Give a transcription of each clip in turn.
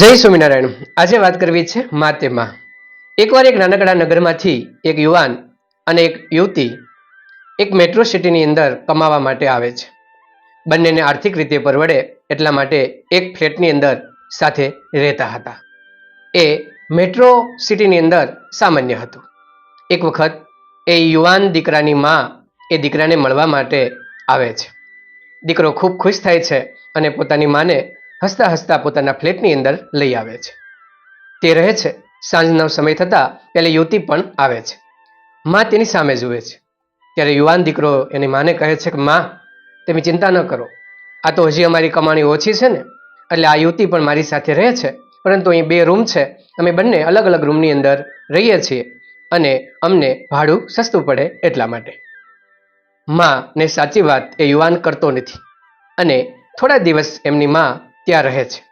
જય સ્વામિનારાયણ. આજે વાત કરવી છે મા એકવાર એક નાનકડા નગરમાંથી એક યુવાન અને એક યુવતી એક મેટ્રો સિટીની અંદર કમાવા માટે આવે છે. બંનેને આર્થિક રીતે પરવડે એટલા માટે એક ફ્લેટની અંદર સાથે રહેતા હતા. એ મેટ્રો સિટીની અંદર સામાન્ય હતું. એક વખત એ યુવાન દીકરાની માં એ દીકરાને મળવા માટે આવે છે. દીકરો ખૂબ ખુશ થાય છે અને પોતાની માને હસતા હસતા પોતાના ફ્લેટની અંદર લઈ આવે છે. તે રહે છે. સાંજનો સમય થતાં પેલી યુવતી પણ આવે છે. માં તેની સામે જુએ છે. ત્યારે યુવાન દીકરો એની માને કહે છે કે, માં, તમે ચિંતા ન કરો. આ તો હજી અમારી કમાણી ઓછી છે ને. એટલે આ યુવતી પણ મારી સાથે રહે છે. પરંતુ અહીં બે રૂમ છે. અમે બંને અલગ અલગ રૂમની અંદર રહીએ છીએ અને અમને ભાડું સસ્તું પડે એટલા માટે. માં ને સાચી વાત એ યુવાન કરતો નથી. અને થોડા દિવસ એમની માં ત્યાં રહે છે.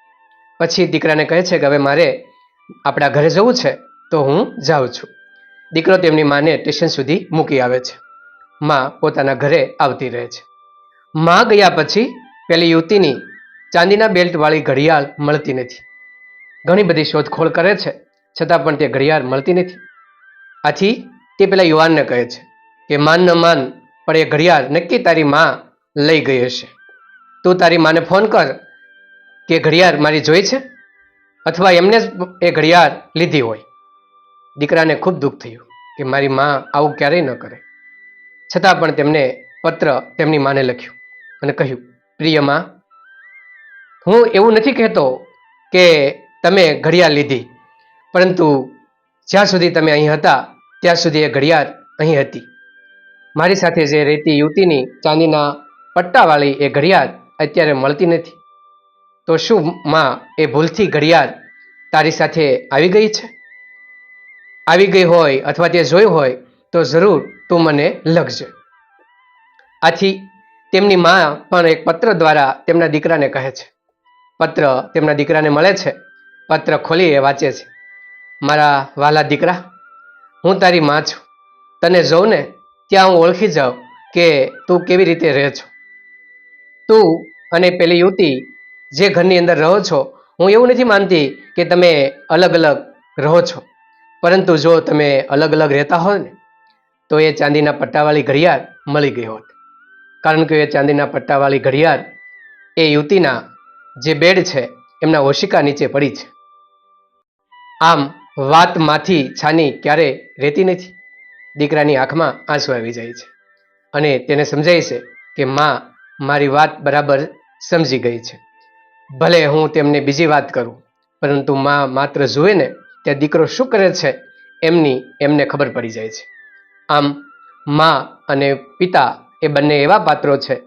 પછી દીકરાને કહે છે કે હવે મારે આપણા ઘરે જવું છે, તો હું જાઉં છું. દીકરો તેમની માને સ્ટેશન સુધી મૂકી આવે છે. માં પોતાના ઘરે આવતી રહે છે. માં ગયા પછી પેલી યુવતીની ચાંદીના બેલ્ટવાળી ઘડિયાળ મળતી નથી. ઘણી બધી શોધખોળ કરે છે, છતાં પણ તે ઘડિયાળ મળતી નથી. આથી તે પેલા યુવાનને કહે છે કે માન ન માન, પણ એ ઘડિયાળ નક્કી તારી માં લઈ ગઈ હશે. તું તારી માને ફોન કર કે ઘડિયાળ મારી જોઈ છે? અથવા એમને જ એ ઘડિયાળ લીધી હોય? દીકરાને ખૂબ દુઃખ થયું કે મારી માં આવું ક્યારેય ન કરે. છતાં પણ તેમને પત્ર તેમની માને લખ્યું અને કહ્યું, પ્રિયમાં, હું એવું નથી કહેતો કે તમે ઘડિયાળ લીધી, પરંતુ જ્યાં સુધી તમે અહીં હતા, ત્યાં સુધી એ ઘડિયાળ અહીં હતી. મારી સાથે જે રહેતી યુવતીની ચાંદીના પટ્ટાવાળી એ ઘડિયાળ અત્યારે મળતી નથી. તો શું માં એ ભૂલથી ઘડિયાળ તારી સાથે આવી ગઈ છે? આવી ગઈ હોય અથવા તે જોઈ હોય તો જરૂર તું મને લખજે. આથી તેમની માં પણ એક પત્ર દ્વારા તેમના દીકરાને કહે છે. પત્ર તેમના દીકરાને મળે છે. પત્ર ખોલી એ વાંચે છે. મારા વાલા દીકરા, હું તારી માં છું. તને જોઉં ને ત્યાં હું ઓળખી જાઉં કે તું કેવી રીતે રહે છો. તું અને પેલી યુવતી જે ઘરની અંદર રહો છો, હું એવું નથી માનતી કે તમે અલગ અલગ રહો છો. પરંતુ જો તમે અલગ અલગ રહેતા હો ને, તો એ ચાંદીના પટ્ટાવાળી ઘડિયાળ મળી ગઈ હોત. કારણ કે એ ચાંદીના પટ્ટાવાળી ઘડિયાળ એ યુવતીના જે બેડ છે, એમના ઓશિકા નીચે પડી છે. આમ વાતમાંથી છાની ક્યારે રહેતી નથી? દીકરાની આંખમાં આંસુ આવી જાય છે. અને તેને સમજાય છે કે માં મારી વાત બરાબર સમજી ગઈ છે. ભલે હું તેમને બીજી વાત કરું, પરંતુ માં માત્ર જુએ ને, ત્યાં દીકરો શું કરે છે, એમની એમને ખબર પડી જાય છે. આમ, માં અને પિતા એ બંને એવા પાત્રો છે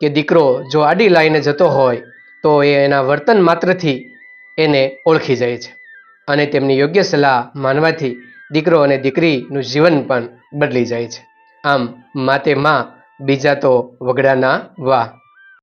કે દીકરો જો આડી લાઈને જતો હોય, તો એ એના વર્તન માત્રથી એને ઓળખી જાય છે. અને તેમની યોગ્ય સલાહ માનવાથી દીકરો અને દીકરીનું જીવન પણ બદલી જાય છે. આમ, માતે માં બીજા તો વગડાના વાહ.